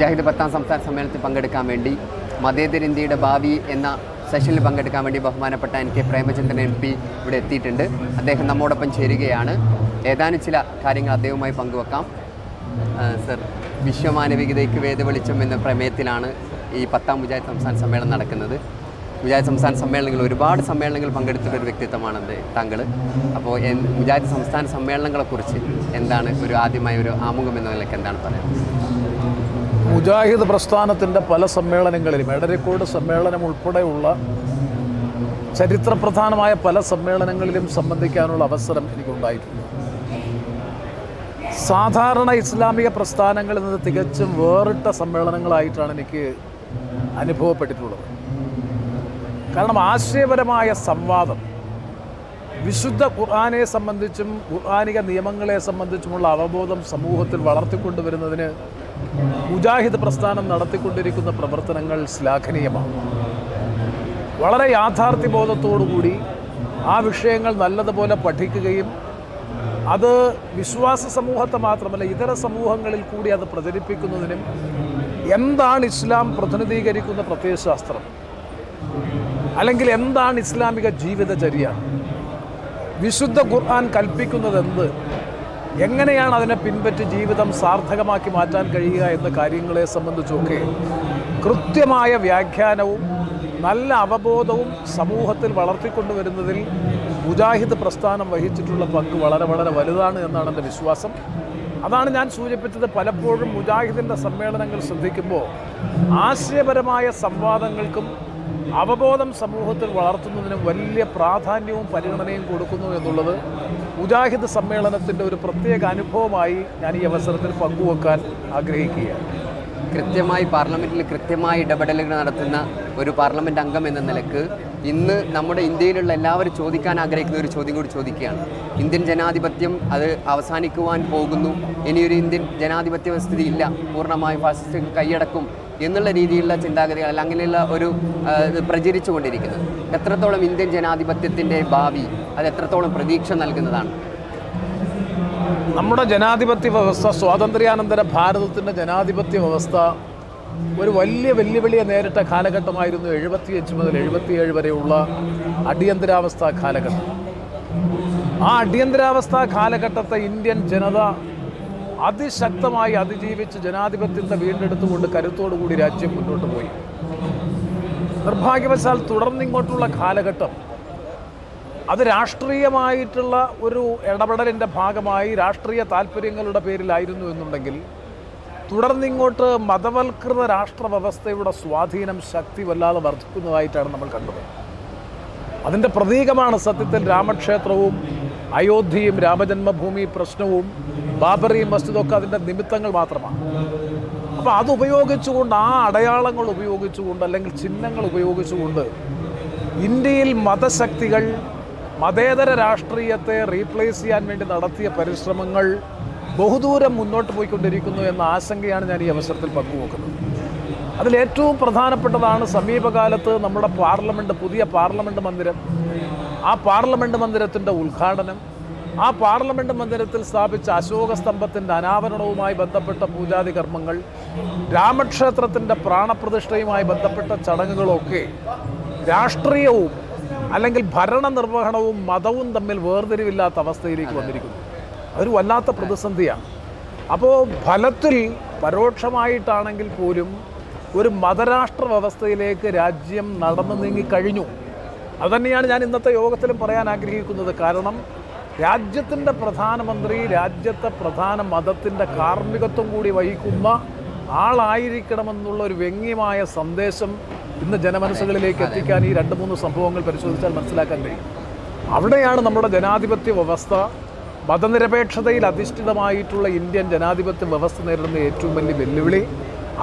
മുജാഹിദ് പത്താം സംസ്ഥാന സമ്മേളനത്തിൽ പങ്കെടുക്കാൻ വേണ്ടി മതേതര ഇന്ത്യയുടെ ഭാവി എന്ന സെഷനിൽ പങ്കെടുക്കാൻ വേണ്ടി ബഹുമാനപ്പെട്ട N K Premachandran M P ഇവിടെ എത്തിയിട്ടുണ്ട്. അദ്ദേഹം നമ്മോടൊപ്പം ചേരുകയാണ്. ഏതാനും ചില കാര്യങ്ങൾ അദ്ദേഹവുമായി പങ്കുവെക്കാം. സർ വിശ്വമാനവികതയ്ക്ക് വേദവെളിച്ചം എന്ന പ്രമേയത്തിലാണ് ഈ പത്താം മുജാഹിദ് സംസ്ഥാന സമ്മേളനം നടക്കുന്നത്. മുജാഹിദ് സംസ്ഥാന സമ്മേളനങ്ങൾ ഒരുപാട് സമ്മേളനങ്ങൾ പങ്കെടുത്തിട്ടുള്ള ഒരു വ്യക്തിത്വമാണ് താങ്കൾ അപ്പോൾ മുജാഹിദ് സംസ്ഥാന സമ്മേളനങ്ങളെക്കുറിച്ച് എന്താണ് ഒരു ആദ്യമായ ഒരു ആമുഖം എന്ന നിലയ്ക്ക് എന്താണ് പറയുന്നത്? മുജാഹിദ് പ്രസ്ഥാനത്തിന്റെ പല സമ്മേളനങ്ങളിലും എടരക്കോട് സമ്മേളനം ഉൾപ്പെടെയുള്ള ചരിത്രപ്രധാനമായ പല സമ്മേളനങ്ങളിലും സംബന്ധിക്കാനുള്ള അവസരം എനിക്കുണ്ടായിട്ടുണ്ട്. സാധാരണ ഇസ്ലാമിക പ്രസ്ഥാനങ്ങളിൽ നിന്ന് തികച്ചും വേറിട്ട സമ്മേളനങ്ങളായിട്ടാണ് എനിക്ക് അനുഭവപ്പെട്ടിട്ടുള്ളത്. കാരണം ആശയപരമായ സംവാദം വിശുദ്ധ ഖുർആാനെ സംബന്ധിച്ചും ഖുർആാനിക നിയമങ്ങളെ സംബന്ധിച്ചുമുള്ള അവബോധം സമൂഹത്തിൽ വളർത്തിക്കൊണ്ടുവരുന്നതിന് മുജാഹിദ് പ്രസ്ഥാനം നടത്തിക്കൊണ്ടിരിക്കുന്ന പ്രവർത്തനങ്ങൾ ശ്ലാഘനീയമാണ്. വളരെ യാഥാർത്ഥ്യബോധത്തോടുകൂടി ആ വിഷയങ്ങൾ നല്ലതുപോലെ പഠിക്കുകയും അത് വിശ്വാസ സമൂഹത്തെ മാത്രമല്ല ഇതര സമൂഹങ്ങളിൽ കൂടി അത് പ്രചരിപ്പിക്കുന്നതിനും എന്താണ് ഇസ്ലാം പ്രതിനിധീകരിക്കുന്ന പ്രത്യയശാസ്ത്രം? അല്ലെങ്കിൽ എന്താണ് ഇസ്ലാമിക ജീവിതചര്യ? വിശുദ്ധ ഖുർആൻ കൽപ്പിക്കുന്നത് എന്ത് എങ്ങനെയാണ് അതിനെ പിൻപറ്റി ജീവിതം സാർത്ഥകമാക്കി മാറ്റാൻ കഴിയുക എന്ന കാര്യങ്ങളെ സംബന്ധിച്ചൊക്കെ കൃത്യമായ വ്യാഖ്യാനവും നല്ല അവബോധവും സമൂഹത്തിൽ വളർത്തിക്കൊണ്ടുവരുന്നതിൽ മുജാഹിദ് പ്രസ്ഥാനം വഹിച്ചിട്ടുള്ള പങ്ക് വളരെ വളരെ വലുതാണ് എന്നാണ് എന്റെ വിശ്വാസം. അതാണ് ഞാൻ സൂചിപ്പിച്ചത് പലപ്പോഴും മുജാഹിദിന്റെ സമ്മേളനങ്ങൾ ശ്രദ്ധിക്കുമ്പോൾ ആശയപരമായ സംവാദങ്ങൾക്കും അവബോധം സമൂഹത്തിൽ വളർത്തുന്നതിന് വലിയ പ്രാധാന്യവും പരിഗണനയും കൊടുക്കുന്നു എന്നുള്ളത് മുജാഹിദ് സമ്മേളനത്തിന്റെ ഒരു പ്രത്യേക അനുഭവമായി ഞാൻ ഈ അവസരത്തിൽ പങ്കുവെക്കാൻ ആഗ്രഹിക്കുകയാണ്. കൃത്യമായി പാർലമെന്റിൽ കൃത്യമായി ഇടപെടലുകൾ നടത്തുന്ന ഒരു പാർലമെന്റ് അംഗം എന്ന നിലയ്ക്ക് ഇന്ന് നമ്മുടെ ഇന്ത്യയിലുള്ള എല്ലാവരും ചോദിക്കാൻ ആഗ്രഹിക്കുന്ന ഒരു ചോദ്യം കൂടി ചോദിക്കുകയാണ്. ഇന്ത്യൻ ജനാധിപത്യം അത് അവസാനിക്കുവാൻ പോകുന്നു. ഇനിയൊരു ഇന്ത്യൻ ജനാധിപത്യ വ്യവസ്ഥിതി ഇല്ല പൂർണമായും ഫാസിസ്റ്റ് കൈയടക്കും. എന്നുള്ള രീതിയിലുള്ള ചിന്താഗതികൾ അങ്ങനെയുള്ള ഒരു ആ, ഇത് പ്രചരിച്ചുകൊണ്ടിരിക്കുന്നത്. എത്രത്തോളം ഇന്ത്യൻ ജനാധിപത്യത്തിന്റെ ഭാവി അത് എത്രത്തോളം പ്രതീക്ഷ നൽകുന്നതാണ്? നമ്മുടെ ജനാധിപത്യ വ്യവസ്ഥ സ്വാതന്ത്ര്യാനന്തര ഭാരതത്തിന്റെ ജനാധിപത്യ വ്യവസ്ഥ ഒരു വലിയ വെല്ലുവിളിയെ നേരിട്ട കാലഘട്ടമായിരുന്നു എഴുപത്തിയഞ്ച് മുതൽ എഴുപത്തിയേഴ് വരെയുള്ള അടിയന്തരാവസ്ഥ കാലഘട്ടം. ആ അടിയന്തരാവസ്ഥ കാലഘട്ടത്തെ ഇന്ത്യൻ ജനത അതിശക്തമായി അതിജീവിച്ച് ജനാധിപത്യത്തെ വീണ്ടെടുത്തുകൊണ്ട് കരുത്തോടുകൂടി രാജ്യം മുന്നോട്ട് പോയി. നിർഭാഗ്യവശാൽ തുടർന്നിങ്ങോട്ടുള്ള കാലഘട്ടം അത് രാഷ്ട്രീയമായിട്ടുള്ള ഒരു ഇടപെടലിന്റെ ഭാഗമായി രാഷ്ട്രീയ താല്പര്യങ്ങളുടെ പേരിലായിരുന്നു എന്നുണ്ടെങ്കിൽ തുടർന്നിങ്ങോട്ട് മതവൽകൃത രാഷ്ട്ര വ്യവസ്ഥയുടെ സ്വാധീനം ശക്തി വല്ലാതെ വർദ്ധിക്കുന്നതായിട്ടാണ് നമ്മൾ കണ്ടത്. അതിന്റെ പ്രതീകമാണ് സത്യത്തിൽ രാമക്ഷേത്രവും അയോധ്യയും രാമജന്മഭൂമി പ്രശ്നവും ബാബറി മസ്ജിദൊക്കെ അതിന്റെ നിമിത്തങ്ങൾ മാത്രമാണ്. അപ്പോൾ അതുപയോഗിച്ചുകൊണ്ട് ആ അടയാളങ്ങൾ ഉപയോഗിച്ചുകൊണ്ട് അല്ലെങ്കിൽ ചിഹ്നങ്ങൾ ഉപയോഗിച്ചുകൊണ്ട് ഇന്ത്യയിൽ മതശക്തികൾ മതേതര രാഷ്ട്രീയത്തെ റീപ്ലേസ് ചെയ്യാൻ വേണ്ടി നടത്തിയ പരിശ്രമങ്ങൾ ബഹുദൂരം മുന്നോട്ട് പോയിക്കൊണ്ടിരിക്കുന്നു എന്ന ആശങ്കയാണ് ഞാൻ ഈ അവസരത്തിൽ പങ്കുവെക്കുന്നത്. അതിലേറ്റവും പ്രധാനപ്പെട്ടതാണ് സമീപകാലത്ത് നമ്മുടെ പാർലമെന്റ് പുതിയ പാർലമെന്റ് മന്ദിരം. ആ പാർലമെന്റ് മന്ദിരത്തിന്റെ ഉദ്ഘാടനം ആ പാർലമെന്റ് മന്ദിരത്തിൽ സ്ഥാപിച്ച അശോക സ്തംഭത്തിന്റെ അനാവരണവുമായി ബന്ധപ്പെട്ട പൂജാതി കർമ്മങ്ങൾ രാമക്ഷേത്രത്തിന്റെ പ്രാണപ്രതിഷ്ഠയുമായി ബന്ധപ്പെട്ട ചടങ്ങുകളൊക്കെ രാഷ്ട്രീയവും അല്ലെങ്കിൽ ഭരണ നിർവഹണവും മതവും തമ്മിൽ വേർതിരിവില്ലാത്ത അവസ്ഥയിലേക്ക് വന്നിരിക്കുന്നു. അതൊരു വല്ലാത്ത പ്രതിസന്ധിയാണ്. അപ്പോൾ ഫലത്തിൽ പരോക്ഷമായിട്ടാണെങ്കിൽ പോലും ഒരു മതരാഷ്ട്ര വ്യവസ്ഥയിലേക്ക് രാജ്യം നടന്നു നീങ്ങിക്കഴിഞ്ഞു അതുതന്നെയാണ് ഞാൻ ഇന്നത്തെ യോഗത്തിലും പറയാൻ ആഗ്രഹിക്കുന്നത്. കാരണം രാജ്യത്തിന്റെ പ്രധാനമന്ത്രി രാജ്യത്തെ പ്രധാന മതത്തിന്റെ കാർമ്മികത്വം കൂടി വഹിക്കുന്ന ആളായിരിക്കണമെന്നുള്ള ഒരു വ്യംഗ്യമായ സന്ദേശം ഇന്ന് ജനമനസ്സുകളിലേക്ക് എത്തിക്കാൻ ഈ രണ്ട് മൂന്ന് സംഭവങ്ങൾ പരിശോധിച്ചാൽ മനസ്സിലാക്കാൻ കഴിയും. അവിടെയാണ് നമ്മുടെ ജനാധിപത്യ വ്യവസ്ഥ. മതനിരപേക്ഷതയിൽ അധിഷ്ഠിതമായിട്ടുള്ള ഇന്ത്യൻ ജനാധിപത്യ വ്യവസ്ഥ നേരിടുന്ന ഏറ്റവും വലിയ വെല്ലുവിളി.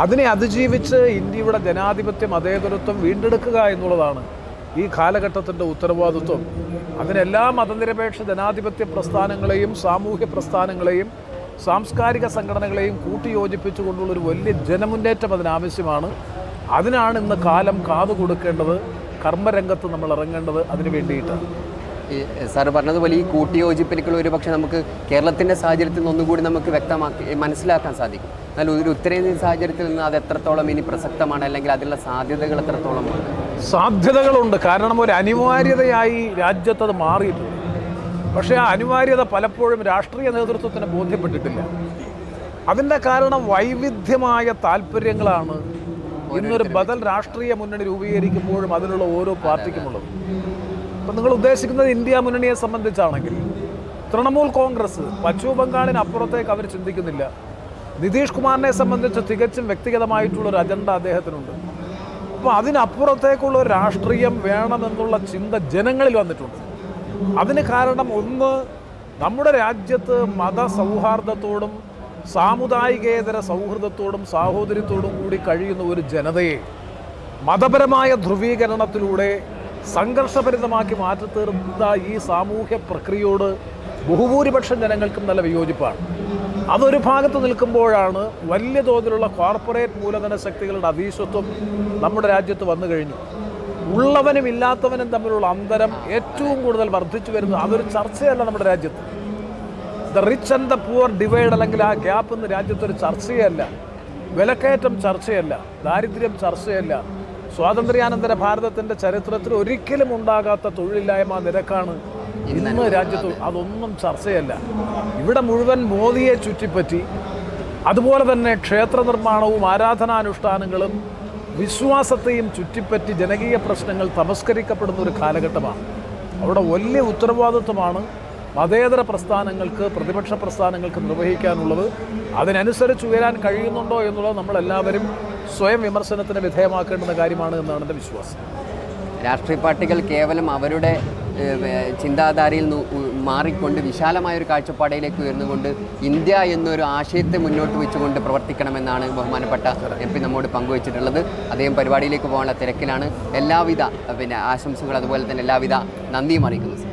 അതിനെ അതിജീവിച്ച് ഇന്ത്യയുടെ ജനാധിപത്യ മതേതരത്വം വീണ്ടെടുക്കുക എന്നുള്ളതാണ് ഈ കാലഘട്ടത്തിന്റെ ഉത്തരവാദിത്വം. എല്ലാ മതനിരപേക്ഷ ജനാധിപത്യ പ്രസ്ഥാനങ്ങളെയും സാമൂഹ്യ പ്രസ്ഥാനങ്ങളെയും സാംസ്കാരിക സംഘടനകളെയും കൂട്ടിയോജിപ്പിച്ചുകൊണ്ടുള്ള ഒരു വലിയ ജനമുന്നേറ്റം അതിനാവശ്യമാണ്. അതിനാണ് ഇന്ന് കാലം കാതു കൊടുക്കേണ്ടത് കർമ്മരംഗത്ത് നമ്മൾ ഇറങ്ങേണ്ടത് അതിനു വേണ്ടിയിട്ടാണ്. സാർ പറഞ്ഞതുപോലെ ഈ കൂട്ടിയോജിപ്പിലേക്കുള്ള ഒരു പക്ഷേ നമുക്ക് കേരളത്തിന്റെ സാഹചര്യത്തിൽ നിന്ന് ഒന്നുകൂടി നമുക്ക് വ്യക്തമാക്കി മനസ്സിലാക്കാൻ സാധിക്കും. എന്നാൽ ഒരു ഉത്തരേന്ത്യൻ സാഹചര്യത്തിൽ നിന്ന് അത് എത്രത്തോളം ഇനി പ്രസക്തമാണ് അല്ലെങ്കിൽ അതിനുള്ള സാധ്യതകൾ എത്രത്തോളം സാധ്യതകളുണ്ട്. കാരണം ഒരു അനിവാര്യതയായി രാജ്യത്ത് അത് മാറിയിട്ടുണ്ട്. പക്ഷേ ആ അനിവാര്യത പലപ്പോഴും രാഷ്ട്രീയ നേതൃത്വത്തിന് ബോധ്യപ്പെട്ടിട്ടില്ല. അതിന്റെ കാരണം വൈവിധ്യമായ താല്പര്യങ്ങളാണ്. ഇന്നൊരു ബദൽ രാഷ്ട്രീയ മുന്നണി രൂപീകരിക്കുമ്പോഴും അതിനുള്ള ഓരോ പാർട്ടിക്കുമുള്ളത്. അപ്പം നിങ്ങൾ ഉദ്ദേശിക്കുന്നത് ഇന്ത്യ മുന്നണിയെ സംബന്ധിച്ചാണെങ്കിൽ തൃണമൂൽ കോൺഗ്രസ് പശ്ചിമ ബംഗാളിനപ്പുറത്തേക്ക് അവർ ചിന്തിക്കുന്നില്ല. നിതീഷ് കുമാറിനെ സംബന്ധിച്ച് തികച്ചും വ്യക്തിഗതമായിട്ടുള്ളൊരു അജണ്ട അദ്ദേഹത്തിനുണ്ട്. അപ്പോൾ അതിനപ്പുറത്തേക്കുള്ള ഒരു രാഷ്ട്രീയം വേണമെന്നുള്ള ചിന്ത ജനങ്ങളിൽ വന്നിട്ടുണ്ട്. അതിന് കാരണം ഒന്ന് നമ്മുടെ രാജ്യത്ത് മതസൗഹാർദ്ദത്തോടും സാമുദായികേതര സൗഹൃദത്തോടും സാഹോദര്യത്തോടും കൂടി കഴിയുന്ന ഒരു ജനതയെ മതപരമായ ധ്രുവീകരണത്തിലൂടെ സംഘർഷഭരിതമാക്കി മാറ്റി തീർത്ത ഈ സാമൂഹ്യ പ്രക്രിയയോട് ബഹുഭൂരിപക്ഷം ജനങ്ങൾക്കും നല്ല വിയോജിപ്പാണ്. അതൊരു ഭാഗത്ത് നിൽക്കുമ്പോഴാണ് വലിയ തോതിലുള്ള കോർപ്പറേറ്റ് മൂലധന ശക്തികളുടെ അധീശത്വം നമ്മുടെ രാജ്യത്ത് വന്നു കഴിഞ്ഞു. ഉള്ളവനും ഇല്ലാത്തവനും തമ്മിലുള്ള അന്തരം ഏറ്റവും കൂടുതൽ വർദ്ധിച്ചു വരുന്നത് അതൊരു ചർച്ചയല്ല നമ്മുടെ രാജ്യത്ത്. The rich and the poor divide അല്ലെങ്കിൽ ആ ഗ്യാപ്പ് ഇന്ന് രാജ്യത്തൊരു ചർച്ചയല്ല. വിലക്കയറ്റം ചർച്ചയല്ല. ദാരിദ്ര്യം ചർച്ചയല്ല. സ്വാതന്ത്ര്യാനന്തര ഭാരതത്തിന്റെ ചരിത്രത്തിൽ ഒരിക്കലും ഉണ്ടാകാത്ത തൊഴിലില്ലായ്മ നിരക്കാണ് ഇന്ന് രാജ്യത്ത് അതൊന്നും ചർച്ചയല്ല. ഇവിടെ മുഴുവൻ മോദിയെ ചുറ്റിപ്പറ്റി അതുപോലെ തന്നെ ക്ഷേത്ര നിർമ്മാണവും ആരാധനാനുഷ്ഠാനങ്ങളും വിശ്വാസത്തെയും ചുറ്റിപ്പറ്റി ജനകീയ പ്രശ്നങ്ങൾ തമസ്കരിക്കപ്പെടുന്ന ഒരു കാലഘട്ടമാണ്. അവിടെ വലിയ ഉത്തരവാദിത്വമാണ് മതേതര പ്രസ്ഥാനങ്ങൾക്ക് പ്രതിപക്ഷ പ്രസ്ഥാനങ്ങൾക്ക് നിർവഹിക്കാനുള്ളത്. അതിനനുസരിച്ച് ഉയരാൻ കഴിയുന്നുണ്ടോ എന്നുള്ളത് നമ്മളെല്ലാവരും സ്വയം വിമർശനത്തിന് വിധേയമാക്കേണ്ടുന്ന കാര്യമാണ് എന്നാണ് എന്റെ വിശ്വാസം. രാഷ്ട്രീയ പാർട്ടികൾ കേവലം അവരുടെ ചിന്താധാരയിൽ മാറിക്കൊണ്ട് വിശാലമായ ഒരു കാഴ്ചപ്പാടിലേക്ക് ഉയർന്നുകൊണ്ട് ഇന്ത്യ എന്നൊരു ആശയത്തെ മുന്നോട്ട് വെച്ചുകൊണ്ട് പ്രവർത്തിക്കണമെന്നാണ് ബഹുമാനപ്പെട്ട എം പി നമ്മോട് പങ്കുവച്ചിട്ടുള്ളത്. അദ്ദേഹം പരിപാടിയിലേക്ക് പോകാനുള്ള തിരക്കിലാണ്. എല്ലാവിധ പിന്നെ ആശംസകൾ അതുപോലെ തന്നെ എല്ലാവിധ നന്ദിയും അറിയിക്കുന്നു